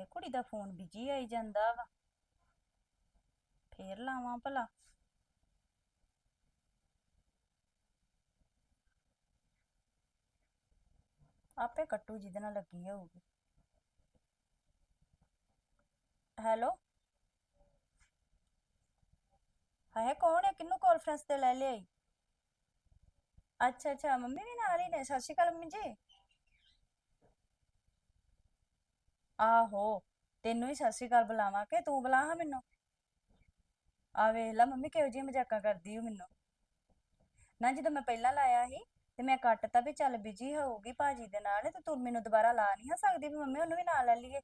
ਹਾਏ ਕੁੜੀ ਦਾ phone busy ਆਈ ਜਾਂਦਾ ਵਾ। ਫੇਰ ਲਾਵਾਂ ਭਲਾ। ਆਪੇ ਕੱਟੂ ਜਿਹਦੇ ਨਾਲ ਲੱਗੀ ਹੋਊਗੀ। ਹੈਲੋ? ਹਾਏ, ਕੌਣ ਹੈ? ਕਿਹਨੂੰ ਕਾਨਫਰੰਸ ਤੇ ਲੈ ਲਿਆਈ? ਅੱਛਾ ਅੱਛਾ, ਮੰਮੀ ਵੀ ਨਾਲ ਹੀ ਨੇ। ਸਤਿ ਸ਼੍ਰੀ ਅਕਾਲ, ਮੰਮੀ ਜੀ। ਆਹੋ, ਤੈਨੂੰ ਹੀ ਸਤਿ ਸ਼੍ਰੀ ਅਕਾਲ ਬੁਲਾਵਾਂ ਕਿ ਤੂੰ ਬੁਲਾ ਹਾਂ ਮੈਨੂੰ? ਆ ਵੇਖ ਲਾ ਮੰਮੀ ਕਿਹੋ ਜਿਹੀਆਂ ਮਜ਼ਾਕਾਂ ਕਰਦੀ ਓ ਮੈਨੂੰ। ਨਾ ਜਦੋਂ ਮੈਂ ਪਹਿਲਾਂ ਲਾਇਆ ਸੀ ਤੇ ਮੈਂ ਕੱਟਤਾ ਵੀ ਚੱਲ ਬਿਜ਼ੀ ਹੋਊਗੀ ਭਾਜੀ ਦੇ ਨਾਲ ਤੇ ਤੂੰ ਮੈਨੂੰ ਦੁਬਾਰਾ ਲਾ ਨਹੀਂ ਸਕਦੀ ਵੀ ਮੰਮੀ ਉਹਨੂੰ ਵੀ ਨਾਲ ਲੈ ਲਈਏ।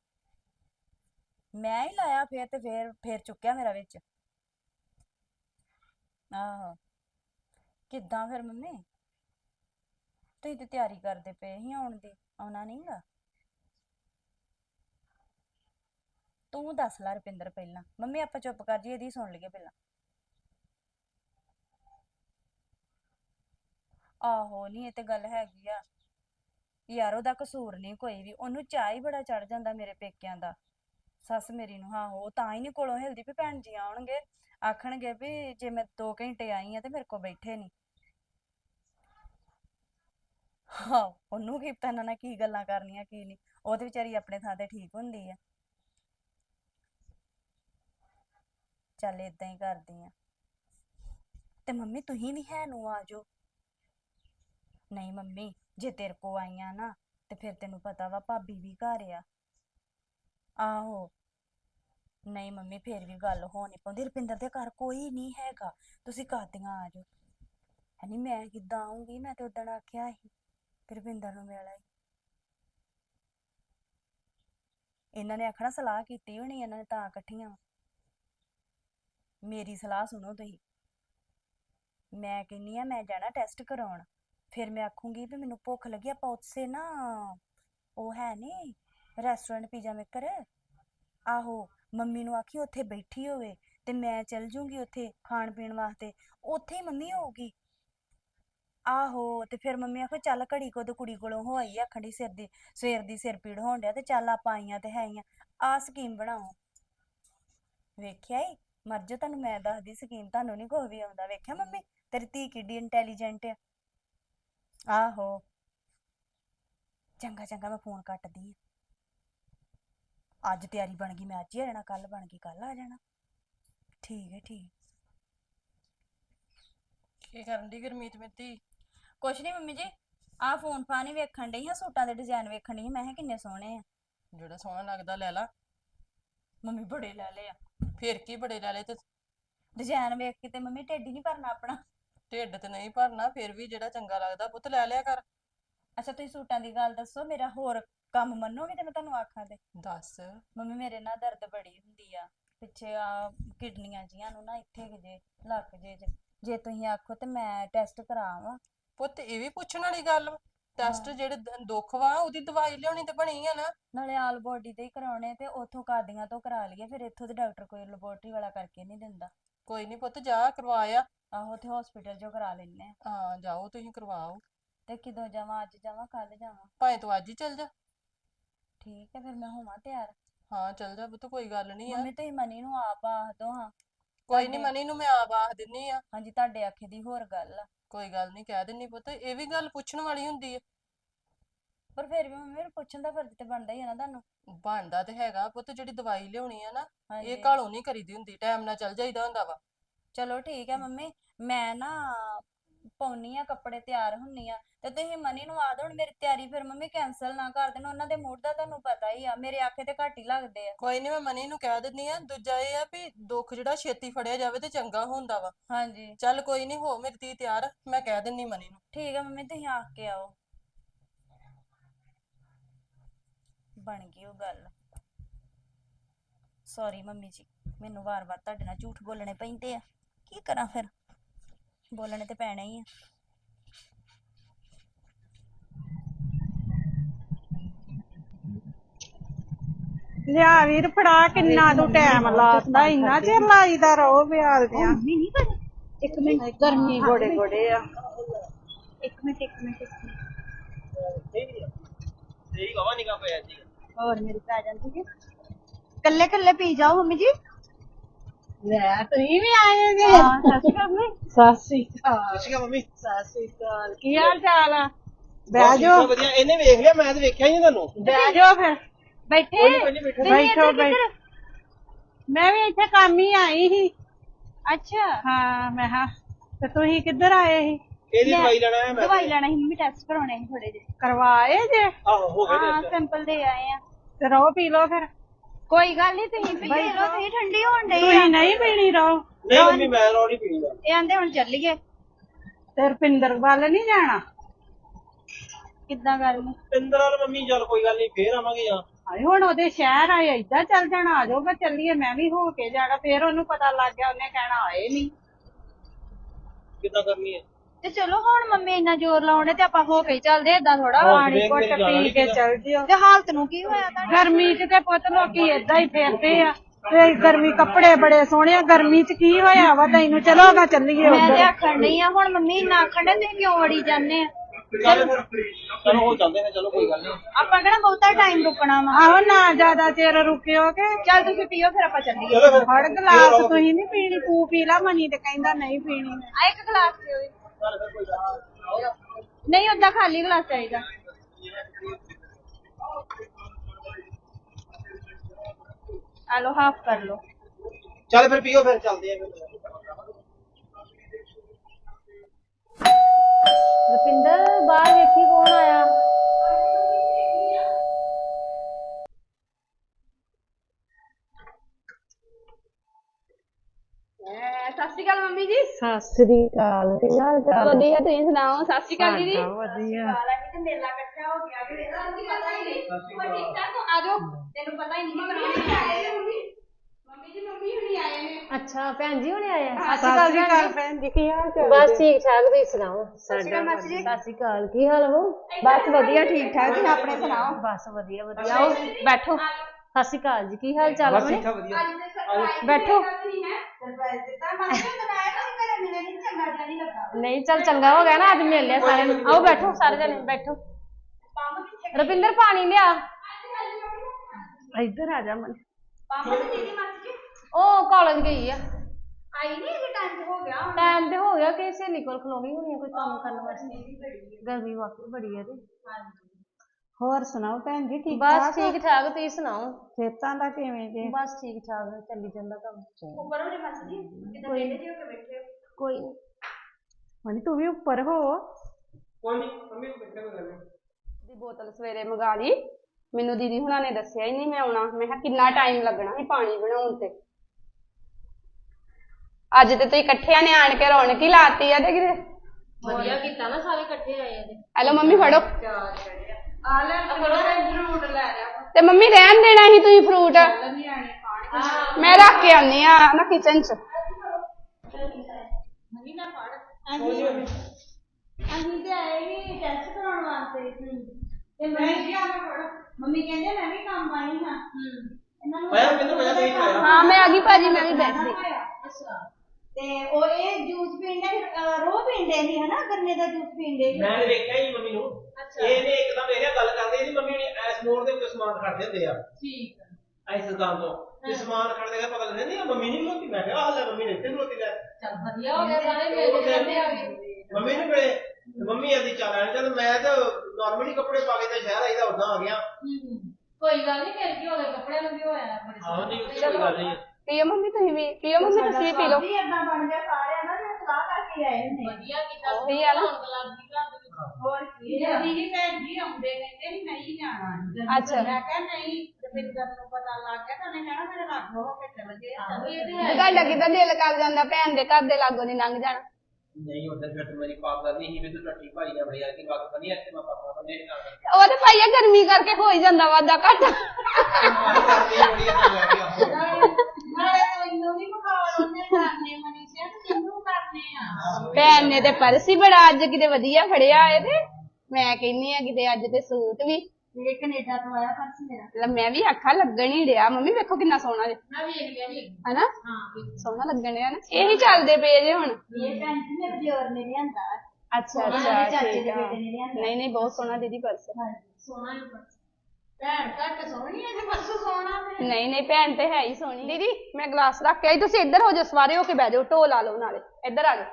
ਮੈਂ ਹੀ ਲਾਇਆ ਫੇਰ ਤੇ ਫੇਰ ਫੇਰ ਚੁੱਕਿਆ ਮੇਰਾ ਵਿੱਚ। ਆਹੋ, ਕਿੱਦਾਂ ਫਿਰ ਮੰਮੀ? ਤੁਸੀਂ ਤੇ ਤਿਆਰੀ ਕਰਦੇ ਪਏ ਸੀ ਆਉਣ ਦੀ, ਆਉਣਾ ਨਹੀਂਗਾ ਤੂੰ ਦੱਸ ਲੈ ਰੁਪਿੰਦਰ ਪਹਿਲਾਂ। ਮੰਮੀ, ਆਪਾਂ ਚੁੱਪ ਕਰ ਜੀ ਇਹਦੀ ਸੁਣ ਲਈਏ ਪਹਿਲਾਂ। ਆਹੋ, ਨਹੀਂ, ਇਹ ਤੇ ਗੱਲ ਹੈਗੀ ਆ। ਯਾਰ, ਉਹਦਾ ਕਸੂਰ ਨਹੀਂ ਕੋਈ ਵੀ। ਉਹਨੂੰ ਚਾਹ ਹੀ ਬੜਾ ਚੜ ਜਾਂਦਾ ਮੇਰੇ ਪੇਕਿਆਂ ਦਾ। ਸੱਸ ਮੇਰੀ ਨੂੰ ਹਾਂ ਉਹ ਤਾਂ ਹੀ ਨਹੀਂ ਕੋਲੋਂ ਹਿਲਦੀ ਵੀ ਭੈਣ ਜੀ ਆਉਣਗੇ। ਆਖਣਗੇ ਵੀ ਜੇ ਮੈਂ 2 ਘੰਟੇ ਆਈ ਆ ਤੇ ਮੇਰੇ ਕੋਲ ਬੈਠੇ ਨਹੀਂ। ਹਾਂ ਉਹਨੂੰ ਕੀ ਪਤਾ ਇਹਨਾਂ ਕੀ ਗੱਲਾਂ ਕਰਨੀਆਂ, ਕੀ ਨਹੀਂ। ਉਹ ਤੇ ਵਿਚਾਰੀ ਆਪਣੇ ਥਾਂ ਤੇ ਠੀਕ ਹੁੰਦੀ ਆ। ਚੱਲ ਇਦਾਂ ਹੀ ਕਰਦੀ ਆ। ਤੇ ਮੰਮੀ ਤੁਸੀਂ ਵੀ ਹੈ ਨੂੰ ਆ ਜਾਓ। ਨਹੀਂ ਮੰਮੀ, ਜੇ ਤੇਰੇ ਕੋ ਆਈਆਂ ਨਾ, ਤੇ ਫਿਰ ਤੈਨੂੰ ਪਤਾ ਵਾ ਭਾਬੀ ਵੀ ਘਰ ਆ। ਆਹੋ। ਨਹੀਂ ਮੰਮੀ, ਫੇਰ ਵੀ ਗੱਲ ਹੋ ਨਹੀਂ ਪਾਉਂਦੀ। ਰਪਿੰਦਰ ਦੇ ਘਰ ਕੋਈ ਨਹੀਂ ਹੈਗਾ। ਤੁਸੀਂ ਕਾਦੀਆਂ ਆ ਜਾਓ। ਹਨੀ, ਮੈਂ ਕਿੱਦਾਂ ਆਉਂਗੀ ਮੈਂ ਤੇ ਉਦਣ ਆਖਿਆ ਸੀ ਤੇ ਰੁਪਿੰਦਰ ਨੂੰ ਮਿਲ ਆਈ। ਇਹਨਾਂ ਨੇ ਆਖਣਾ ਸਲਾਹ ਕੀਤੀ ਹੋਣੀ, ਇਹਨਾਂ ਨੇ ਤਾਂ ਇਕੱਠੀਆਂ। ਵਾਂ। ਮੇਰੀ ਸਲਾਹ ਸੁਣੋ ਤੁਸੀਂ। ਮੈਂ ਕਹਿੰਨੀ ਆ ਮੈਂ ਜਾਣਾ ਟੈਸਟ ਕਰਾਉਣ। ਫਿਰ ਮੈਂ ਆਖੂੰਗੀ ਵੀ ਮੈਨੂੰ ਭੁੱਖ ਲੱਗੀ, ਆਪਾਂ ਉੱਥੇ ਨਾ, ਉਹ ਹੈ ਨੀ ਰੈਸਟੋਰੈਂਟ ਪੀਜ਼ਾ ਮੇਕਰ ਆਹੋ, ਮੰਮੀ ਨੂੰ ਆਖੀ ਉੱਥੇ ਬੈਠੀ ਹੋਵੇ ਤੇ ਮੈਂ ਚਲ ਜੂੰਗੀ ਉੱਥੇ ਖਾਣ ਪੀਣ ਵਾਸਤੇ। ਉੱਥੇ ਹੀ ਮੰਮੀ ਹੋਊਗੀ। ਆਹੋ, ਤੇ ਫਿਰ ਮੰਮੀ ਆਖੋ ਚੱਲ ਘੜੀ ਕੋ ਤੇ ਕੁੜੀ ਕੋਲੋਂ ਹੋ ਆਈ ਆਖਣ ਦੀ ਸਿਰ ਦੀ, ਸਵੇਰ ਦੀ ਸਿਰ ਪੀੜ ਹੋਣ ਡਿਆ ਤੇ ਚੱਲ ਆਪਾਂ ਆਈਆਂ ਤੇ ਹੈਗੀਆਂ ਆ। ਸਕੀਮ ਬਣਾਓ। ਵੇਖਿਆ ਈ? ਮਰ ਜਾ ਤੁਹਾਨੂੰ ਮੈਂ ਦੱਸਦੀ ਸਕੀਮ ਤੁਹਾਨੂੰ ਨਹੀਂ ਕੋਈ ਵੀ ਆਉਂਦਾ। ਵੇਖਿਆ ਮੰਮੀ ਤੇਰੀ ਧੀ ਕਿੱਡੀ ਇੰਟੈਲੀਜੈਂਟ ਆ। ਆਹੋ। ਚੰਗਾ ਚੰਗਾ ਮੈਂ ਫੋਨ ਕੱਟਦੀ ਆ। ਅੱਜ ਤਿਆਰੀ ਬਣ ਗਈ ਮੈਂ ਅੱਜ ਹੀ ਆ ਜਾਣਾ ਕੱਲ ਬਣ ਗਈ ਕੱਲ ਆ ਜਾਣਾ। ਠੀਕ ਹੈ ਠੀਕ। ਕੀ ਕਰਨ ਦੀ ਗੁਰਮੀਤ ਮਿੱਤੀ ਕੁਛ ਨਹੀਂ ਮੰਮੀ ਜੀ ਆਹ ਫੋਨ ਫਾਨ ਹੀ ਵੇਖਣ ਡਈ ਹਾਂ ਸੂਟਾਂ ਦੇ ਡਿਜ਼ਾਈਨ ਵੇਖਣ ਡਈ। ਮੈਂ ਕਿਹਾ ਕਿੰਨੇ ਸੋਹਣੇ ਆ। ਜਿਹੜਾ ਸੋਹਣਾ ਲੱਗਦਾ ਲੈ ਲਾ। ਮੰਮੀ ਬੜੇ ਲੈ ਲਏ ਆ। ਫੇਰ ਕੀ ਬੜੇ ਲੈ ਲਏ ਤੇ ਡਿਜ਼ਾਈਨ ਵੇਖ ਕੇ ਤੇ ਮੰਮੀ ਢਿੱਡ ਹੀ ਨਹੀਂ ਭਰਨਾ ਆਪਣਾ। ਢਿੱਡ ਤੇ ਨਹੀਂ ਭਰਨਾ ਫੇਰ ਵੀ ਜਿਹੜਾ ਚੰਗਾ ਲੱਗਦਾ ਪੁੱਤ ਲੈ ਲਿਆ ਕਰ। ਅੱਛਾ ਤੁਸੀਂ ਸੂਟਾਂ ਦੀ ਗੱਲ ਦੱਸੋ ਮੇਰਾ ਹੋਰ ਕੰਮ ਮੰਨੋਗੇ ਤੇ ਮੈਂ ਤੁਹਾਨੂੰ ਆਖਾਂ ਤੇ। ਦੱਸ। ਮੰਮੀ ਮੇਰੇ ਨਾਲ ਦਰਦ ਬੜੀ ਹੁੰਦੀ ਆ। ਪਿੱਛੇ ਆ ਕਿਡਨੀਆਂ ਜੀਆਂ ਨੂੰ ਨਾ ਇੱਥੇ ਕੁ ਜੇ ਲੱਕ ਜੇ ਚ। ਜੇ ਤੁਸੀਂ ਆਖੋ ਤੇ ਮੈਂ ਟੈਸਟ ਕਰਾਵਾਂ। ਪੁੱਤ ਇਹ ਵੀ ਪੁੱਛਣ ਵਾਲੀ ਗੱਲ ਟੈਸਟ ਜਿਹੜੇ ਦ- ਦੁੱਖ ਵਾ ਉਹਦੀ ਦਵਾਈ ਲਿਆਉਣੀ ਤੇ ਬਣੀ ਆ ਨਾ। ਨਾਲੇ ਆਲ ਬੋਡੀ ਹੀ ਕਰਾਉਣੇ ਤੇ ਉਥੋਂ ਕਾਦੀਆਂ ਤੋਂ ਕਰਾ ਲਈਏ ਫਿਰ ਇੱਥੋਂ ਦੇ ਡਾਕਟਰ ਕੋਈ ਲੈਬੋਰਟਰੀ ਵਾਲਾ ਕਰਕੇ ਨਹੀਂ ਦਿੰਦਾ। ਕੋਈ ਨਹੀਂ ਪੁੱਤ ਜਾ ਕਰਵਾਇਆ। ਆਹੋ ਤੇ ਹਸਪੀਟਲ ਚੋਂ ਕਰਾ ਲੈਣੇ ਆ। ਹਾਂ ਜਾਓ ਤੁਸੀਂ ਕਰਵਾਓ। ਤੇ ਕਿਦੋਂ ਜਾਵਾਂ ਅੱਜ ਜਾਵਾਂ ਕੱਲ ਜਾਵਾਂ? ਭਾਵੇਂ ਤੂੰ ਅੱਜ ਹੀ ਚੱਲ ਜਾ। ਠੀਕ ਹੈ ਫਿਰ ਮੈਂ ਹੋਵਾਂ ਤਿਆਰ। ਹਾਂ ਚੱਲ ਜਾ ਪੁੱਤ ਕੋਈ ਗੱਲ ਨਹੀਂ ਆ। ਮੰਮੀ ਤੁਸੀਂ ਮਨੀ ਨੂੰ ਆਪ ਆਖ ਦੋ ਹਾਂ। ਕੋਈ ਨਹੀਂ ਮਨੀ ਨੂੰ ਮੈਂ ਆਪ ਆਖ ਦਿੰਨੀ ਆ। ਹਾਂਜੀ ਤੁਹਾਡੇ ਆਖੇ ਦੀ ਹੋਰ ਗੱਲ ਆ। ਕੋਈ ਗੱਲ ਨਹੀਂ ਕਹਿ ਦਿੰਨੀ ਪੁੱਤ ਇਹ ਵੀ ਗੱਲ ਪੁੱਛਣ ਵਾਲੀ ਹੁੰਦੀ ਹੈ ਪਰ ਫਿਰ ਵੀ ਮੰਮੀ ਨੂੰ ਪੁੱਛਣ ਦਾ ਫਰਜ਼ ਤੇ ਬਣਦਾ ਹੀ ਆ ਨਾ ਤੁਹਾਨੂੰ। ਬਣਦਾ ਤੇ ਹੈਗਾ ਪੁੱਤ ਜਿਹੜੀ ਦਵਾਈ ਲਿਆਉਣੀ ਆ ਨਾ ਇਹ ਘਾਲੋਂ ਨਹੀਂ ਕਰੀਦੀ ਹੁੰਦੀ ਟਾਈਮ ਨਾਲ ਚੱਲ ਜਾਈਦਾ ਹੁੰਦਾ ਵਾ। ਚਲੋ ਠੀਕ ਹੈ ਮੰਮੀ ਮੈਂ ਨਾ ਪਾਉਣੀ ਆ ਕੱਪੜੇ ਤਿਆਰ ਹੁੰਨੀ ਆ। ਤੇ ਤੁਸੀਂ ਮਨੀ ਨੂੰ ਆ ਦੇਣ ਮੇਰੀ ਤਿਆਰੀ ਫਿਰ ਮੰਮੀ ਕੈਨਸਲ ਨਾ ਕਰ ਦੇਣਾ ਉਹਨਾਂ ਦੇ ਮੂਡ ਦਾ ਤੁਹਾਨੂੰ ਪਤਾ ਹੀ ਆ ਮੇਰੇ ਆਖੇ ਤੇ ਘੱਟ ਹੀ ਲੱਗਦੇ ਆ। ਕੋਈ ਨਹੀਂ ਮੈਂ ਮਨੀ ਨੂੰ ਕਹਿ ਦਿੰਦੀ ਆ ਦੂਜਾ ਇਹ ਆ ਵੀ ਦੁੱਖ ਜਿਹੜਾ ਛੇਤੀ ਫੜਿਆ ਜਾਵੇ ਤੇ ਚੰਗਾ ਹੁੰਦਾ ਵਾ। ਹਾਂਜੀ। ਚੱਲ ਕੋਈ ਨਹੀਂ ਹੋ ਮੇਰੀ ਧੀ ਤਿਆਰ ਮੈਂ ਕਹਿ ਦਿੰਨੀ ਮਨੀ ਨੂੰ। ਠੀਕ ਹੈ ਮੰਮੀ ਤੁਸੀਂ ਆ ਕੇ ਆਓ। ਬਣ ਗਈ ਉਹ ਗੱਲ। ਸੌਰੀ ਮੰਮੀ ਜੀ ਮੈਨੂੰ ਵਾਰ-ਵਾਰ ਤੁਹਾਡੇ ਨਾਲ ਝੂਠ ਬੋਲਣੇ ਪੈਂਦੇ ਆ। ਕੀ ਕਰਾਂ ਫਿਰ? ਬੋਲਣੇ ਤੇ ਪੈਣਾ ਹੀ ਆ। ਲਿਆ ਵੀਰ ਫੜਾ ਕਿੰਨਾ ਤੂੰ ਟਾਈਮ ਲਾਤਾ ਇੰਨਾ ਚਿਰ ਲਾਈਦਾ ਰਹੋ ਵਿਆਲ ਦਿਆਂ। ਇੱਕ ਮਿੰਟ ਗਰਮੀ ਗੋੜੇ ਗੋੜੇ ਆ। ਇੱਕ ਮਿੰਟ ਇੱਕ ਮਿੰਟ ਇੱਕ ਮਿੰਟ। ਠੀਕ ਹਵਾ ਨਿਕਾ ਪਿਆ ਜੀ ਹੋਰ ਮੇਰੀ ਪੈ ਜਾਂਦੀ ਹੈ। ਕੱਲੇ ਕੱਲੇ ਪੀ ਜਾਓ ਮੰਮੀ ਜੀ। ਲੈ ਤੁਸੀਂ ਵੀ ਆਏ ਜੇ ਸਤਿ ਸ੍ਰੀ ਅਕਾਲ ਅੱਛਾ ਮੰਮੀ। ਸਤਿ ਸ੍ਰੀ ਅਕਾਲ। ਕੀ ਹਾਲ ਚਾਲ ਆ? ਬਹਿ ਜਾਓ। ਵਧੀਆ। ਇਹਨੇ ਵੇਖ ਲਿਆ ਮੈਂ ਤੇ ਵੇਖਿਆ ਹੀ ਨਹੀਂ ਤੁਹਾਨੂੰ। ਬਹਿ ਜਾਓ ਫਿਰ। ਬੈਠੇ। ਬੈਠੋ। ਬੈਠੋ ਮੈਂ ਵੀ ਇੱਥੇ ਕੰਮ ਹੀ ਆਈ ਸੀ। ਅੱਛਾ। ਹਾਂ ਮੈਂ ਹਾਂ ਤੇ ਤੁਸੀਂ ਕਿੱਧਰ ਆਏ ਸੀ? ਇਹਦੀ ਦਵਾਈ ਲੈਣਾ ਹੈ ਮੈਂ ਦਵਾਈ ਲੈਣਾ ਸੀ ਮੰਮੀ ਟੈਸਟ ਕਰਾਉਣੇ ਸੀ ਥੋੜੇ ਜਿਹੇ। ਕਰਵਾਏ ਜੇ? ਆਹੋ ਹੋ ਗਏ ਹਾਂ। ਸੈਂਪਲ ਦੇ ਆਏ ਆ। ਤੇ ਰੋ ਪੀ ਲਓ ਫਿਰ। ਕੋਈ ਗੱਲ ਨਹੀਂ ਤੁਸੀਂ ਪੀ ਲਓ ਤੁਸੀਂ ਠੰਡੀ ਹੋਣ ਡਈ ਆ। ਤੁਸੀਂ ਨਹੀਂ ਪੀਣੀ ਰੋ ਨਹੀਂ ਮੰਮੀ ਮੈਂ ਰੋ ਨਹੀਂ ਪੀਣੀ ਇਹ ਆਂਦੇ ਹੁਣ ਚੱਲੀਏ। ਤੇ ਰਪਿੰਦਰ ਵੱਲ ਨਹੀਂ ਜਾਣਾ? ਕਿੱਦਾਂ ਗੱਲ ਨੀ? ਇੰਦਰ ਵਾਲ ਮੰਮੀ ਚੱਲ ਕੋਈ ਗੱਲ ਨਹੀਂ ਫੇਰ ਆਵਾਂਗੇ ਆ। ਹਾਏ ਹੁਣ ਉਹਦੇ ਸ਼ਹਿਰ ਆਏ ਏਦਾਂ ਚੱਲ ਜਾਣਾ ਆ ਜਾਓ ਮੈਂ ਚੱਲੀਏ ਮੈਂ ਵੀ ਹੋ ਕੇ ਜਾਣਾ ਫੇਰ ਉਹਨੂੰ ਪਤਾ ਲੱਗ ਗਿਆ ਉਹਨੇ ਕਹਿਣਾ ਆਏ ਨਹੀਂ ਕਿੱਦਾਂ ਕਰਨੀ ਹੈ? ਤੇ ਚਲੋ ਹੁਣ ਮੰਮੀ ਇੰਨਾ ਜ਼ੋਰ ਲਾਉਣੇ ਤੇ ਆਪਾਂ ਹੋ ਕੇ ਹੀ ਚੱਲਦੇ ਏਦਾਂ ਥੋੜਾ ਪਾਣੀ ਘੁੱਟ ਪੀ ਕੇ? ਚੱਲ ਜਿਓ। ਤੇ ਹਾਲਤ ਨੂੰ ਕੀ ਹੋਇਆ ਤਾਂ ਗਰਮੀ ਚ ਤੇ ਪੁੱਤ ਲੋਕੀ ਏਦਾਂ ਹੀ ਫੇਰਦੇ ਆ। ਤੇ ਗਰਮੀ ਕੱਪੜੇ ਬੜੇ ਸੋਹਣੇ ਆ ਗਰਮੀ ਚ ਕੀ ਹੋਇਆ ਵਾ ਤੈਨੂੰ? ਚਲੋ ਗਾ ਚੱਲੀਏ ਮੈਂ ਤੇ ਉੱਧਰ। ਆਖਣ ਡਈ ਆ ਹੁਣ ਮੰਮੀ ਇੰਨਾ ਆਖਣ ਡਏ ਤੁਸੀਂ ਕਿਉਂ ਵੜੀ ਜਾਂਦੇ ਆ? ਚੱਲ ਚਲੋ ਹੋ ਚੱਲਦੇ ਨੇ ਚਲੋ ਕੋਈ ਗੱਲ ਨਹੀਂ। ਆਪਾਂ ਕਿਹੜਾ ਬਹੁਤਾ ਟਾਈਮ ਰੁਕਣਾ ਵਾ? ਆਹੋ ਨਾ ਜ਼ਿਆਦਾ ਚਿਰ ਰੁਕਿਓ ਕਿ? ਚੱਲ ਤੁਸੀਂ ਪੀਓ ਫਿਰ ਆਪਾਂ ਚੱਲੀਏ। ਚਲੋ ਫਿਰ। ਫੜ ਗਲਾਸ ਤੁਸੀਂ ਨਹੀਂ ਪੀਣੀ ਤੂੰ ਪੀ ਲਾ ਮਨੀ ਤੇ ਕਹਿੰਦਾ ਨਹੀਂ ਪੀਣੀ ਮੈਂ। ਆ ਇੱਕ ਗਲਾਸ ਦਿਓ ਜੀ। ਨਹੀਂ ਓਦਾਂ ਖਾਲੀ ਗਲਾਸ ਚਾਹੀਦਾ। ਆ ਲੋ ਹਾਫ ਕਰ ਲੋ ਚੱਲ ਫਿਰ ਪੀਓ, ਫਿਰ ਚੱਲਦੇ ਆ ਫਿਰ। ਸਤਿ ਸ੍ਰੀ ਅਕਾਲ ਕੀ ਹਾਲ ਚਾਲ ਵਧੀਆ ਤੁਸੀਂ ਸੁਣਾਓ? ਸਤਿ ਸ਼੍ਰੀ ਅਕਾਲ ਦੀਦੀ। ਸਾਡਾ ਵਧੀਆ ਤੇ ਮੇਲਾ ਇਕੱਠਾ ਹੋ ਗਿਆ ਵੀ ਤੁਹਾਨੂੰ ਪਤਾ ਹੀ ਨਹੀਂ ਕੋਈ ਠੀਕ ਠਾਕ ਹੋ ਆ ਜਾਓ ਤੈਨੂੰ ਪਤਾ ਹੀ ਨਹੀਂ ਮੰਮੀ ਆਏ ਨੇ ਮੰਮੀ ਮੰਮੀ ਜੀ ਮੰਮੀ ਹੁਣੀ ਆਏ ਨੇ ਅੱਛਾ ਭੈਣ ਜੀ ਹੁਣੇ ਆਏ ਆ? ਸਤਿ ਸ੍ਰੀ ਅਕਾਲ ਭੈਣ ਜੀ ਕੀ ਹਾਲ ਚਾਲ ਬਸ ਠੀਕ ਠਾਕ ਤੁਸੀਂ ਸੁਣਾਓ? ਸਾਡਾ ਸਤਿ ਸ਼੍ਰੀ ਅਕਾਲ ਕੀ ਹਾਲ ਹੋ ਬਸ ਵਧੀਆ ਠੀਕ ਠਾਕ ਤੁਸੀਂ ਆਪਣੇ ਸੁਣਾਓ? ਬਸ ਵਧੀਆ ਵਧੀਆ। ਆਓ ਬੈਠੋ। ਸਤਿ ਸ਼੍ਰੀ ਅਕਾਲ ਜੀ ਕੀ ਹਾਲ ਚਾਲ ਬਸ ਆਪਣੇ ਠੀਕ ਠਾਕ ਵਧੀਆ। ਬੈਠੋ। ਸਰਪ੍ਰਾਈਜ਼ ਦਿੱਤਾ ਨੂੰ ਮਿਲੇ ਨਹੀਂ ਚੰਗਾ ਜਿਹਾ ਨਹੀਂ ਲੱਗਾ। ਨਹੀਂ ਚੱਲ ਚੰਗਾ ਹੋ ਗਿਆ ਨਾ ਅੱਜ ਮਿਲ ਲਿਆ ਸਾਰਿਆਂ ਨੂੰ। ਆਓ ਬੈਠੋ ਸਾਰੇ ਜਣੇ ਬੈਠੋ। ਕਿੱਥੇ ਰੁਪਿੰਦਰ ਪਾਣੀ ਲਿਆ। ਇੱਧਰ ਆ ਜਾ ਮਨ। ਤੇ ਦੀਦੀ ਉਹ ਕਾਲਜ ਗਈ ਆ। ਆਈ ਨਹੀਂ ਇਹ ਟਾਈਮ ਤੇ ਹੋ ਗਿਆ ਹੁਣ। ਟਾਈਮ ਤੇ ਹੋ ਗਿਆ ਕਿ ਸਹੇਲੀ ਕੋਲ ਖਲੋਣੀ ਹੋਣੀ ਆ ਕੋਈ ਕੰਮ ਕਰਨ ਵਾਸਤੇ। ਗਰਮੀ ਵਾਕਈ ਬੜੀ ਹੈ ਤੇ। ਹੋਰ ਸੁਣਾਓ ਭੈਣ ਜੀ ਠੀਕ ਬਸ ਠਾਕ? ਠੀਕ ਠਾਕ ਤੁਸੀਂ ਸੁਣਾਓ? ਖੇਤਾਂ ਦਾ ਕਿਵੇਂ ਜੇ? ਬਸ ਠੀਕ ਠਾਕ ਚੱਲੀ ਜਾਂਦਾ ਕੰਮ। ਉੱਪਰ ਜੇ ਮਾਸੀ ਜੀ ਕਿਤੇ ਵੇਲੇ ਜੀ ਹੋ ਕੇ ਬੈਠੇ ਹੋ। ਕੋਈ ਨੀ। ਮਨੀ ਤੂੰ ਵੀ ਉੱਪਰ ਹੋ। ਕੋਈ ਨਹੀਂ ਮੰਮੀ ਨੂੰ ਬੈਠੇ ਗੱਲ ਨਹੀਂ ਦੀ ਬੋਤਲ ਸਵੇਰੇ ਮੰਗਾ ਲਈ। ਮੈਨੂੰ ਦੀਦੀ ਹੁਣਾਂ ਨੇ ਦੱਸਿਆ ਹੀ ਨਹੀਂ ਮੈਂ ਆਉਣਾ। ਮੈਂ ਕਿਹਾ ਕਿੰਨਾ ਟਾਈਮ ਲੱਗਣਾ ਸੀ ਪਾਣੀ ਬਣਾਉਣ ਤੇ। ਅੱਜ ਤੇ ਤੁਸੀਂ ਇਕੱਠਿਆਂ ਨੇ ਆਣ ਕੇ ਰੌਣਕ ਹੀ ਲਾਤੀ ਆ ਤੇ ਕਿਤੇ ਵਧੀਆ ਕੀਤਾ ਨਾ ਸਾਰੇ ਇਕੱਠੇ ਆਏ ਆ ਤੇ। ਹੈਲੋ ਮੰਮੀ ਫੜੋ। ਆ ਲੈ ਫਰੂਟ ਲੈ ਲਿਆ ਤੇ ਮੰਮੀ ਰਹਿਣ ਦੇਣਾ ਸੀ ਤੁਸੀਂ ਫਰੂਟ ਮੈਂ ਰੱਖ ਕੇ ਆਉਣੀ ਆ ਨਾ ਕਿਚਨ ਚ। ਅਸੀਂ ਤੇ ਆਏ ਹੀ ਟੈਸਟ ਕਰਾਉਣ ਵਾਸਤੇ। ਤੇ ਮੈਂ ਮੰਮੀ ਕਹਿੰਦੇ ਮੈਂ ਵੀ ਕੰਮ ਆਈ ਹਾਂ। ਇਹਨਾਂ ਨੂੰ ਪਾਇਆ ਕਿੰਨੇ ਵਜੇ ਨਹੀਂ ਪਾਇਆ ਹਾਂ ਮੈਂ ਆ ਗਈ ਭਾਜੀ ਮੈਂ ਵੀ ਬੈਠ ਗਈ। ਅੱਛਾ। ਤੇ ਉਹ ਇਹ ਜੂਸ ਪੀਂਦੇ ਅਹ ਰੋਹ ਪੀਂਦੇ ਸੀ ਹਨਾ? ਗੰਨੇ ਦਾ ਜੂਸ ਪੀਂਦੇ ਸੀ। ਮੈਂ ਵੇਖਿਆ ਹੀ ਮੰਮੀ ਨੂੰ। ਇਹਨੇ ਇੱਕਦਮ ਮੇਰੇ ਨਾਲ ਗੱਲ ਕਰਦੇ ਇਹਦੀ ਮੰਮੀ ਨੇ ਐਸ ਮੋੜ ਦੇ ਉੱਤੇ ਸਮਾਨ ਖੜਦੇ ਹੁੰਦੇ ਆ। ਠੀਕ ਐਸ ਦੁਕਾਨ ਤੋਂ। ਤੇ ਸਮਾਨ ਖੜਦੇ ਦਾ ਪਤਾ ਲੱਗਦਾ ਨਹੀਂ ਮੰਮੀ ਨਹੀਂ ਖਲੋਤੀ ਮੈਂ ਕਿਹਾ ਆ ਲੈ ਮੰਮੀ ਨੇ ਇੱਥੇ ਖਲੋਤੀ ਲੈ। ਚੱਲ ਵਧੀਆ ਹੋ ਗਿਆ ਸਾਰੇ ਮਿਲ ਇਕੱਠੇ ਆ ਗਏ ਮੰਮੀ ਨੂੰ ਮਿਲੇ ਤੇ ਮੰਮੀ ਆਦੀ ਚੱਲ ਆਣ ਚੱਲ ਮੈਂ ਤਾਂ ਨਾਰਮਲੀ ਕੱਪੜੇ ਪਾ ਕੇ ਤਾਂ ਸ਼ਹਿਰ ਆਈਦਾ ਉਦਾਂ ਆ ਗਿਆ। ਕੋਈ ਗੱਲ ਨਹੀਂ ਮਿਲ ਕੇ ਹੋ ਗਏ ਕੱਪੜਿਆਂ ਨੂੰ ਵੀ ਹੋਇਆ ਬੜੇ ਹਾਂ ਨਹੀਂ ਕੋਈ ਗੱਲ ਨਹੀਂ ਪੀਓ ਮੰਮੀ ਤੁਸੀਂ ਵੀ ਪੀਓ ਮੰਮੀ ਤੁਸੀਂ ਵੀ ਪੀ ਲਓ। ਵੀ ਏਦਾਂ ਬਣ ਗਿਆ ਸਾਰਿਆਂ ਨਾਲ ਤੇ ਸਲਾਹ ਕਰਕੇ ਆਏ ਹੁੰਦੇ। ਵਧੀਆ ਕੀਤਾ ਉਹੀ ਆ ਨਾ। ਘਰ ਹੋਰ ਕੀ ਦੀਦੀ ਭੈਣ ਜੀ ਆਉਂਦੇ ਕਹਿੰਦੇ ਸੀ ਨਹੀਂ ਜਾਣਾ। ਅੱਛਾ। ਮੈਂ ਕਿਹਾ ਨਹੀਂ ਰਵਿੰਦਰ ਨੂੰ ਪਤਾ ਲੱਗ ਗਿਆ ਤਾਂ ਉਹਨੇ ਕਹਿਣਾ ਮੇਰੇ ਨਾਲ ਹੋ ਕੇ ਚੱਲ ਗਏ। ਆ ਇਹ ਤੇ ਹੈ। ਤੁਹਾਡਾ ਕਿਦਾਂ ਦਿਲ ਕਰ ਜਾਂਦਾ ਭੈਣ ਦੇ ਘਰ ਦੇ ਲਾਗੋਂ ਦੀ ਲੰਘ ਜਾਣਾ। ਨਹੀਂ ਉਧਰ ਫਿਰ ਮੇਰੀ ਪਾਪ ਕਰਨੀ ਸੀ ਵੀ ਤੂੰ ਟੱਟੀ ਭਾਈ ਆ ਬੜੀ ਆ ਕਿ ਵਕਤ ਨਹੀਂ ਇੱਥੇ ਮੈਂ ਪਾਪਾ ਬੰਦੇ ਨਹੀਂ ਕਰਦਾ ਉਹ ਤੇ ਭਾਈਆ ਗਰਮੀ ਕਰਕੇ ਹੋ ਹੀ ਜਾਂਦਾ ਵਾਦਾ ਘੱਟ। ਨਾਲੇ ਤੈਨੂੰ ਵੀ ਪਕਾਉਣ ਉਹਨੇ ਕਰਨੇ ਮਨੀਸ਼ਾ ਤੇ ਤੈਨੂੰ ਕਰਨੇ ਆ। ਭੈਣ ਨੇ ਤੇ ਪਰਸ ਹੀ ਬੜਾ ਅੱਜ ਕਿਤੇ ਵਧੀਆ ਫੜਿਆ ਏ ਤੇ। ਮੈਂ ਕਹਿੰਨੀ ਆ ਕਿਤੇ ਅੱਜ ਤੇ ਸੂਟ ਵੀ। ਇਹ ਕੈਨੇਡਾ ਤੋਂ ਆਇਆ ਪਰਸ ਮੇਰਾ। ਲੈ ਮੈਂ ਵੀ ਆਖਾਂ ਲੱਗਣ ਹੀ ਡਿਆ। ਮੰਮੀ ਵੇਖੋ ਕਿੰਨਾ ਸੋਹਣਾ ਜੇ। ਮੈਂ ਵੇਖ ਲਿਆ ਵੀ। ਹਨਾ? ਹਾਂ ਸੋਹਣਾ ਲੱਗਣ ਡਿਆ ਨਾ। ਇਹੀ ਚੱਲਦੇ ਪਏ ਜੇ ਹੁਣ। ਇਹ ਭੈਣ ਜੀ ਮੇਰੇ ਦਿਓਰ ਨੇ ਲਿਆਂਦਾ। ਅੱਛਾ ਮੇਰੇ ਅੱਛਾ ਚਾਚੇ ਠੀਕ ਦੇ ਆ। ਬੇਟੇ ਨੇ ਲਿਆਂਦਾ। ਨਹੀਂ ਨਹੀਂ ਬਹੁਤ ਸੋਹਣਾ ਦੀਦੀ ਪਰਸ। ਸੋਹਣਾ ਹੀ ਪਰਸ। ਭੈਣ ਘੱਟ ਸੋਹਣੀ ਐ ਤੇ ਪਰਸੋਂ ਸੋਹਣਾ ਫਿਰ ਨਹੀਂ ਨਹੀਂ ਭੈਣ ਤੇ ਹੈ ਹੀ ਸੋਹਣੀ ਦੀਦੀ ਮੈਂ ਗਲਾਸ ਰੱਖ ਕੇ ਆਈ ਤੁਸੀਂ ਇੱਧਰ ਹੋ ਜਾਓ ਸਵਾਰੇ ਹੋ ਕੇ ਬਹਿ ਜਾਓ ਢੋ ਲਾ ਲਓ ਨਾਲੇ ਇੱਧਰ ਆ ਜਾਓ।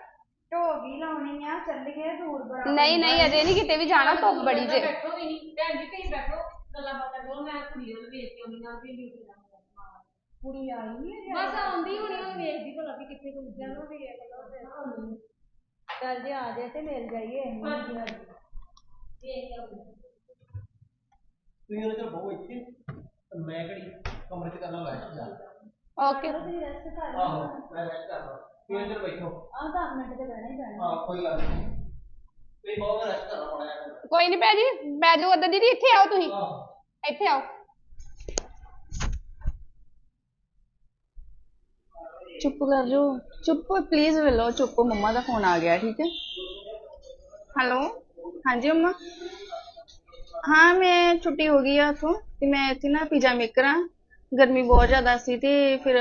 ਢੋ ਵੀ ਲਾਉਣੀ ਆ ਚੱਲੀਏ ਦੂਰ ਬੜਾ ਨਹੀਂ ਨਹੀਂ ਅਜੇ ਨਹੀਂ ਕਿਤੇ ਵੀ ਜਾਣਾ ਧੁੱਪ ਬੜੀ ਜੇ। ਬੈਠੋ ਵੀ ਨਹੀਂ ਭੈਣ ਜੀ ਤੁਸੀਂ ਬੈਠੋ ਗੱਲਾਂ ਬਾਤਾਂ ਕਰੋ ਮੈਂ ਕੁੜੀ ਵੱਲ ਵੇਖ ਕੇ ਆਉਂਦੀ ਨਾਲ ਵੀ ਡਿਊਟੀ ਦਾ ਕੁੜੀ ਆਈ ਨਹੀਂ ਬਸ ਆਉਂਦੀ ਹੁਣੀ ਉਹ ਵੇਖਦੀ ਭਲਾ ਵੀ ਕਿੱਥੇ ਦੂਜਿਆਂ ਨੂੰ ਵੀ ਵੇਖ ਲਓ ਫਿਰ ਆਉਂਦੀ ਚੱਲ ਜੇ ਆ ਜਾਏ ਤੇ ਮਿਲ ਜਾਈਏ। ਹਾਂਜੀ ਹਾਂਜੀ। ਵੇਖ ਲਓ ਤੁਸੀਂ ਉਹਨੇ ਚਲ ਬਹੁ ਇੱਥੇ ਤੇ ਮੈਂ ਕਿਹੜੀ ਕਮਰੇ 'ਚ ਕਰਨਾ ਲਾਇਆ ਜਾ ਓਕੇ ਆਹੋ ਮੈਂ ਰੈਸਟ ਕਰਦਾ ਤੁਸੀਂ ਇੱਧਰ ਬੈਠੋ। ਆ 10 ਮਿੰਟ ਤੇ ਬਹਿਣਾ ਹੀ ਪੈਣਾ ਹਾਂ ਕੋਈ ਗੱਲ ਨਹੀਂ ਤੁਸੀਂ ਬਹੁਤ ਰੈਸਟ ਕਰਨਾ ਪੜਾ ਯਾਰ ਕੋਈ ਨਹੀਂ ਭੈਣ ਜੀ ਬਹਿ ਜਾਓ ਉੱਧਰ ਦੀਦੀ ਇੱਥੇ ਆਓ ਤੁਸੀਂ। ਆਹ। ਇੱਥੇ ਆਓ। ਚੁੱਪ ਕਰ ਜੋ ਚੁੱਪ ਪਲੀਜ਼ ਵੇਲੋ ਚੁੱਪ। ਮੰਮਾ ਦਾ ਫੋਨ ਆ ਗਿਆ ਠੀਕ ਹੈ। ਹੈਲੋ ਹਾਂਜੀ ਮੰਮਾ? ਹਾਂ, ਮੈਂ ਛੁੱਟੀ ਹੋ ਗਈ ਆ ਉੱਥੋਂ ਤੇ ਮੈਂ ਇੱਥੇ ਨਾ ਪੀਜ਼ਾ ਮੇਕਰ ਆ। ਗਰਮੀ ਬਹੁਤ ਜ਼ਿਆਦਾ ਸੀ ਤੇ ਫਿਰ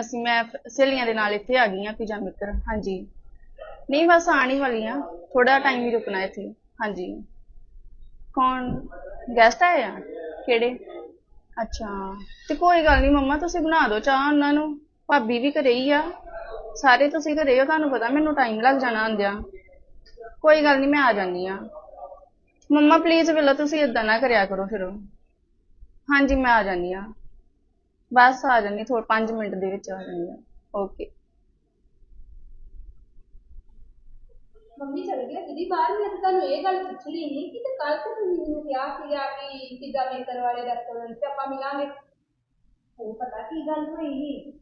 ਅਸੀਂ ਮੈਂ ਫ- ਸਹੇਲੀਆਂ ਦੇ ਨਾਲ ਇੱਥੇ ਆ ਗਈ ਆ ਪੀਜ਼ਾ ਮੇਕਰ। ਹਾਂਜੀ। ਨਹੀਂ, ਬਸ ਆਉਣ ਹੀ ਵਾਲੀ ਆ। ਥੋੜਾ ਟਾਈਮ ਹੀ ਰੁਕਣਾ ਇੱਥੇ। ਹਾਂਜੀ। ਕੌਣ? ਗੈਸਟ ਆਏ ਆ? ਕਿਹੜੇ? ਅੱਛਾ। ਤੇ ਕੋਈ ਗੱਲ ਨਹੀਂ ਮੰਮਾ, ਤੁਸੀਂ ਬਣਾ ਦਿਓ ਚਾਹ ਉਹਨਾਂ ਨੂੰ। ਭਾਬੀ ਵੀ ਘਰੇ ਹੀ ਆ। ਸਾਰੇ ਤੁਸੀਂ ਘਰੇ ਹੋ, ਤੁਹਾਨੂੰ ਪਤਾ ਮੈਨੂੰ ਟਾਈਮ ਲੱਗ ਜਾਣਾ ਆਉਂਦਿਆਂ। ਕੋਈ ਗੱਲ ਨਹੀਂ ਮੈਂ ਆ ਜਾਂਦੀ ਆ। ਮੰਮਾ ਪਲੀਜ਼ ਵੇਲਾ ਤੁਸੀਂ ਇਦਾਂ ਨਾ ਕਰਿਆ ਕਰੋ ਫਿਰ। ਹਾਂਜੀ, ਮੈਂ ਆ ਜਾਂਦੀ ਆ ਬਸ ਆ ਜਾਂਦੀ ਥੋੜੇ 5 ਮਿੰਟ ਦੇ ਵਿੱਚ ਆ ਜਾਂਦੀ ਆ ਓਕੇ ਮੰਮੀ ਚਲ ਗਈ ਦੀਦੀ, ਬਾਹਰ ਮੈਂ ਤਾਂ ਤੁਹਾਨੂੰ ਇਹ ਗੱਲ ਪੁੱਛਣੀ ਨਹੀਂ ਕਿ ਤੇ ਕੱਲ ਤੇ ਤੁਸੀਂ ਮੈਨੂੰ ਕਿਹਾ ਸੀਗਾ ਕਿ ਪੀਜ਼ਾ ਮੇਕਰ ਵਾਲੇ ਰੈਸਟੋਰੈਂਟ 'ਚ ਆਪਾਂ ਮਿਲਾਂਗੇ। ਉਹ ਪਤਾ ਕੀ ਗੱਲ ਹੋਈ? ਸੀ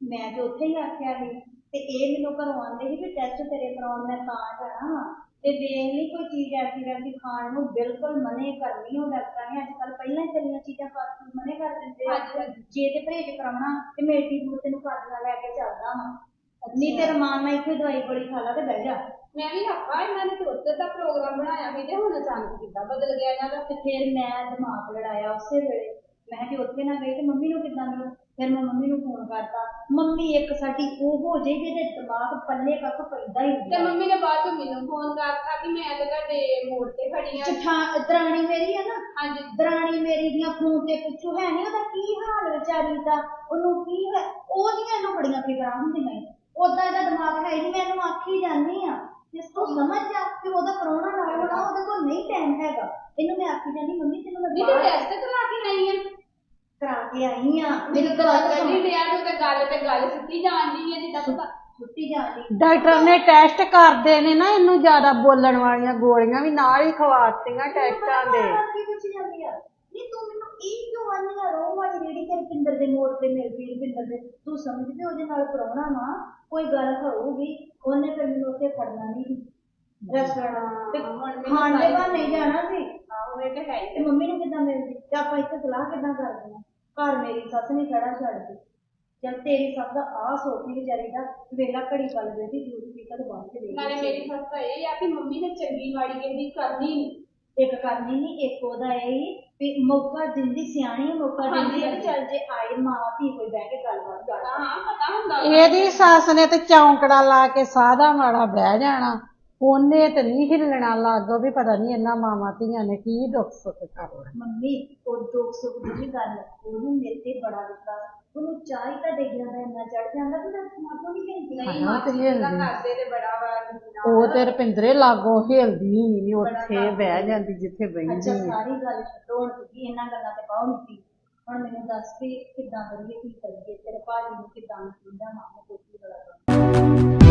ਮੈਂ ਤੇ ਉੱਥੇ ਹੀ ਆਖਿਆ ਸੀ, ਤੇ ਇਹ ਮੈਨੂੰ ਘਰੋਂ ਆਂਦੇ ਸੀ ਵੀ ਟੈਸਟ ਤੇਰੇ ਕਰਾਉਣ ਮੈਂ ਤਾਂ ਜਾਣਾ ਵਾ ਤੇ ਵੇਖ ਲਈ ਕੋਈ ਚੀਜ਼ ਐਸੀ ਵੈਸੀ ਖਾਣ ਨੂੰ ਬਿਲਕੁਲ ਮਨੇ ਕਰਨੀ ਉਹ ਡਾਕਟਰਾਂ ਨੇ ਅੱਜ ਕੱਲ ਪਹਿਲਾਂ ਹੀ ਚੱਲੀਆਂ ਚੀਜ਼ਾਂ ਫਾਸਟ ਫੂਡ ਮਨੇ ਕਰ ਦਿੰਦੇ ਆ। ਜੇ ਤੇ ਪਰਹੇਜ ਕਰਾਉਣਾ ਤੇ ਮੇਟੀ ਦੂਰ ਤੈਨੂੰ ਕਾਦਲਾ ਲੈ ਕੇ ਚੱਲਦਾ ਵਾ। ਨਹੀਂ ਤੇ ਰਮਾਨ ਨਾਲ ਇੱਥੇ ਦਵਾਈ ਬੜੀ ਖਾ ਲਾ ਤੇ ਬਹਿ ਜਾ। ਮੈਂ ਵੀ ਹੱਫਾ ਇਹਨਾਂ ਨੇ ਤੇ ਉੱਧਰ ਦਾ ਪ੍ਰੋਗਰਾਮ ਬਣਾਇਆ ਸੀ ਤੇ ਹੁਣ ਅਚਾਨਕ ਕਿੱਦਾਂ ਬਦਲ ਗਿਆ ਇਹਨਾਂ ਦਾ? ਤੇ ਫਿਰ ਮੈਂ ਦਿਮਾਗ ਲੜਾਇਆ ਉਸੇ ਵੇਲੇ। ਮੈਂ ਜੇ ਉੱਥੇ ਨਾ ਗਈ ਤੇ ਮੰਮੀ ਨੂੰ ਕਿੱਦਾਂ ਮਿਲੂ? ਫਿਰ ਮੈਂ ਮੰਮੀ ਨੂੰ ਫੋਨ ਕਰਤਾ। ਮੰਮੀ ਇੱਕ ਸਾਡੀ ਉਹ ਹੋ ਜੇ ਜਿਹਦੇ ਦਿਮਾਗ ਪੱਲੇ ਕੱਖ ਪੈਂਦਾ ਹੀ ਤੇ ਹੁੰਦਾ ਮੰਮੀ ਨੇ ਬਾਅਦ ਚ ਮੈਨੂੰ ਫੋਨ ਕਰਤਾ ਕਿ ਮੈਂ ਤੇ ਤੁਹਾਡੇ ਮੋੜ ਤੇ ਖੜੀ ਆ। ਚਠਾ ਦਰਾਣੀ ਮੇਰੀ ਹੈ ਨਾ? ਹਾਂਜੀ। ਦਰਾਣੀ ਮੇਰੀ ਦੀਆਂ ਫੋਨ ਤੇ ਪੁੱਛੋ ਹੈ ਨਹੀਂ ਉਹਦਾ ਕੀ ਹਾਲ ਵਿਚਾਰੀ ਦਾ? ਉਹਨੂੰ ਕੀ ਹੈ? ਉਹਦੀਆਂ ਇਹਨੂੰ ਬੜੀਆਂ ਫਿਕਰਾਂ ਹੁੰਦੀਆਂ ਈ। ਓਦਾਂ ਇਹਦਾ ਦਿਮਾਗ ਹੈ ਹੀ ਨਹੀਂ ਮੈਂ ਇਹਨੂੰ ਆਖੀ ਜਾਂਦੀ ਆ। ਜਿਸ ਤੋਂ ਸਮਝ ਜਾ ਕਿ ਉਹਦਾ ਪ੍ਰਾਹੁਣਾ ਨਾਲ ਹੋਣਾ ਉਹਦੇ ਕੋਲ ਨਹੀਂ ਟਾਈਮ ਹੈਗਾ। ਇਹਨੂੰ ਮੈਂ ਆਖੀ ਜਾਂਦੀ ਮੰਮੀ ਤੈਨੂੰ ਮੈਂ ਨਹੀਂ ਤੇ ਬਾਹਰ ਟੈਸਟ ਕਰਾ ਕੇ ਆਈ ਆ। ਕਰਾ ਕੇ ਆਈ ਆ। ਮੇਰੀ ਮੈਨੂੰ ਤਾਂ ਸੁਣ ਨਹੀਂ ਡਿਆ ਤੂੰ ਤੇ ਗੱਲ ਤੇ ਗੱਲ ਸਿੱਧੀ ਜਾਣਦੀ ਹੈ ਜਿੱਦਾਂ ਤੂੰ ਛੁੱਟੀ ਜਾਂਦੀ ਡਾਕਟਰ ਨੇ ਟੈਸਟ ਕਰਦੇ ਨੇ ਨਾ ਇਹਨੂੰ ਜ਼ਿਆਦਾ ਬੋਲਣ ਵਾਲੀਆਂ ਗੋਲੀਆਂ ਵੀ ਨਾਲ ਹੀ ਖਵਾਤੀਆਂ ਟੈਸਟਾਂ ਦੇ। ਕੀ ਪੁੱਛ ਜਾਂਦੀ ਆ? ਨਹੀਂ ਤੂੰ ਮੈਨੂੰ ਇਹ ਕਿਉਂ ਆਨੀ ਆ? ਰੋ ਵਾਲੀ ਜਿਹੜੀ ਤੇਰੇ ਪਿੰਦਰ ਦੇ ਮੋੜ ਤੇ ਮਿਲਦੀ ਰਵਿੰਦਰ ਦੇ। ਤੂੰ ਸਮਝਦੇ ਉਹਦੇ ਨਾਲ ਪ੍ਰਾਹੁਣਾ ਵਾ? ਕੋਈ ਗੱਲ ਹੋਊਗੀ ਉਹਨੇ ਫਿਰ ਮੈਨੂੰ ਉੱਥੇ ਖੜਨਾ ਨਹੀਂ। ਤੇ ਖਾਣ ਦੇ ਬਾਅਦ ਨਹੀਂ ਜਾਣਾ ਸੀ? ਆਹੋ ਇਹ ਤੇ ਹੈ ਹੀ ਤੇ ਮੰਮੀ ਨੂੰ ਕਿੱਦਾਂ ਮਿਲਦੀ ਤੇ ਆਪਾਂ ਇੱਥੇ ਸਲਾਹ ਕਿੱਦਾਂ ਕਰਦੇ ਆ? ਘਰ ਮੇਰੀ ਸੱਸ ਨੇ ਖੜਾ ਛੱਡ ਦਿੱਤੀ। ਜਦ ਤੇਰੀ ਸੱਸ ਦਾ ਆ ਸੋਚੀ ਵਿਚਾਰੀ ਦਾ ਵੇਲਾ ਘੜੀ ਪਲ ਗਈ ਸੀ ਜੂਸ ਪੀ ਕੇ ਤੇ ਬਾਹਰ ਤੇ ਵੇਖ ਨਾਲੇ ਮੇਰੀ ਸੱਸ ਤਾਂ ਇਹ ਆ ਕਿ ਮੰਮੀ ਨੇ ਚੰਗੀ ਮਾੜੀ ਕਹਿੰਦੀ ਕਰਨੀ ਨੀ। ਇੱਕ ਕਰਨੀ ਨਹੀਂ ਇੱਕ ਉਹਦਾ ਇਹ ਹੀ ਵੀ ਮੌਕਾ ਦਿੰਦੀ ਸਿਆਣੀ ਆ, ਮੌਕਾ ਦਿੰਦੀ ਆ ਵੀ ਚੱਲ ਜੇ ਆਏ ਮਾਂ ਧੀ ਕੋਈ ਬਹਿ ਕੇ ਗੱਲਬਾਤ ਕਰ। ਹਾਂ ਹਾਂ ਪਤਾ ਹੁੰਦਾ। ਇਹਦੀ ਸੱਸ ਨੇ ਤੇ ਚੌਂਕੜਾ ਲਾ ਕੇ ਸਾਦਾ ਮਾੜਾ ਬਹਿ ਜਾਣਾ। ਉਹਨੇ ਤੇ ਨਹੀਂ ਹਿੱਲਣਾ ਲੱਗੋ ਵੀ ਪਤਾ ਨਹੀਂ ਇਹਨਾਂ ਮਾਵਾਂ ਧੀਆਂ ਨੇ ਕੀ ਦੁੱਖ ਸੁੱਖ ਕਰਨਾ। ਮੰਮੀ ਉਹ ਦੁੱਖ ਸੁੱਖ ਦੀ ਵੀ ਗੱਲ ਉਹਨੂੰ ਮੇਰੇ ਤੇ ਬੜਾ ਵਿਸ਼ਵਾਸ ਉਹਨੂੰ ਚਾਹ ਹੀ ਤਾਂ ਡੇਗਿਆਂ ਦਾ ਇੰਨਾ ਚੜ ਜਾਂਦਾ ਕਿ ਮੈਂ ਮਾਪੋ ਨਹੀਂ ਕਹਿੰਦੀ ਨਹੀਂ ਹਾਂ, ਤੇ ਮਾਸੀ। ਕਰਦੇ ਤੇ ਬੜਾ ਵਾ ਉਹ ਤੇ ਰਪਿੰਦਰੇ ਲਾਗੋਂ ਹਿਲਦੀ ਨਹੀਂ ਉੱਥੇ ਬਹਿ ਜਾਂਦੀ ਜਿੱਥੇ ਬਹਿੰਦੀ ਅੱਛਾ ਆ। ਸਾਰੀ ਗੱਲ ਛੱਡੋ ਹੁਣ ਤੁਸੀਂ ਇਹਨਾਂ ਗੱਲਾਂ ਤੇ ਪਾਓ ਨਹੀਂ ਹੁਣ ਮੈਨੂੰ ਦੱਸ ਵੀ ਕਿੱਦਾਂ ਕਰੀਏ ਕੀ ਕਰੀਏ ਤੇਰੇ ਭਾਜੀ ਨੂੰ ਕਿੱਦਾਂ ਸਮਝਾਵਾਂ